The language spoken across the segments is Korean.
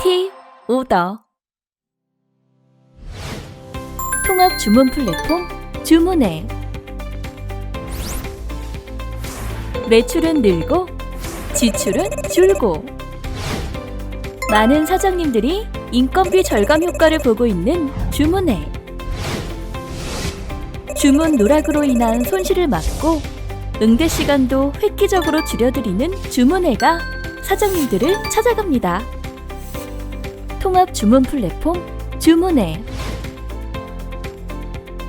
T 오더. 통합 주문 플랫폼 주문해. 매출은 늘고 지출은 줄고. 많은 사장님들이 인건비 절감 효과를 보고 있는 주문해. 주문 누락으로 인한 손실을 막고 응대 시간도 획기적으로 줄여드리는 주문해가 사장님들을 찾아갑니다. 통합 주문 플랫폼 주문해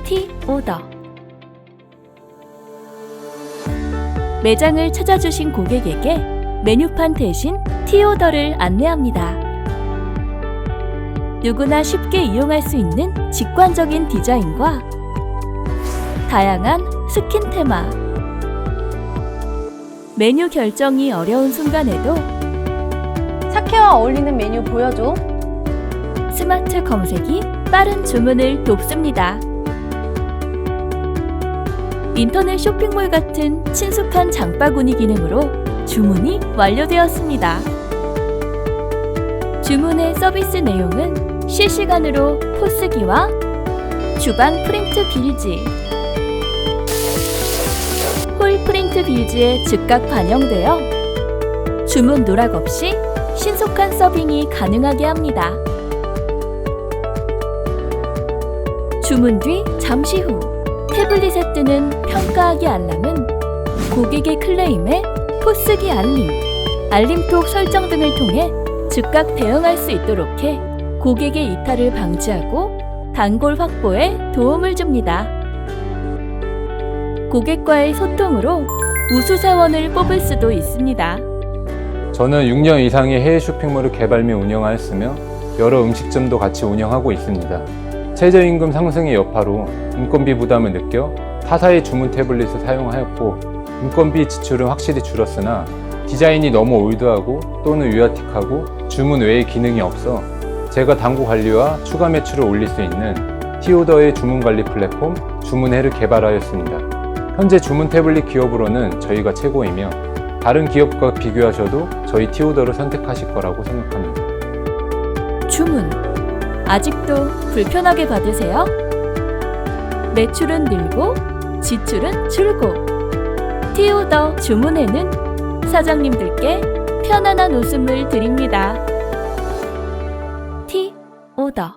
T 오더 매장을 찾아주신 고객에게 메뉴판 대신 T 오더를 안내합니다. 누구나 쉽게 이용할 수 있는 직관적인 디자인과 다양한 스킨 테마 메뉴 결정이 어려운 순간에도 사케와 어울리는 메뉴 보여줘. 스마트 검색이 빠른 주문을 돕습니다. 인터넷 쇼핑몰 같은 친숙한 장바구니 기능으로 주문이 완료되었습니다. 주문의 서비스 내용은 실시간으로 포스기와 주방 프린트 빌지, 홀 프린트 빌지에 즉각 반영되어 주문 누락 없이 신속한 서빙이 가능하게 합니다. 주문 뒤 잠시 후 태블릿에 뜨는 평가하기 알람은 고객의 클레임에 포스기 알림, 알림톡 설정 등을 통해 즉각 대응할 수 있도록 해 고객의 이탈을 방지하고 단골 확보에 도움을 줍니다. 고객과의 소통으로 우수사원을 뽑을 수도 있습니다. 저는 6년 이상의 해외 쇼핑몰을 개발 및 운영하였으며 여러 음식점도 같이 운영하고 있습니다. 최저임금 상승의 여파로 인건비 부담을 느껴 타사의 주문 태블릿을 사용하였고 인건비 지출은 확실히 줄었으나 디자인이 너무 올드하고 또는 유아틱하고 주문 외의 기능이 없어 제가 당구 관리와 추가 매출을 올릴 수 있는 티오더의 주문 관리 플랫폼 주문해를 개발하였습니다. 현재 주문 태블릿 기업으로는 저희가 최고이며 다른 기업과 비교하셔도 저희 티오더를 선택하실 거라고 생각합니다. 주문 아직도 불편하게 받으세요? 매출은 늘고 지출은 줄고 티오더 주문에는 사장님들께 편안한 웃음을 드립니다. 티 오더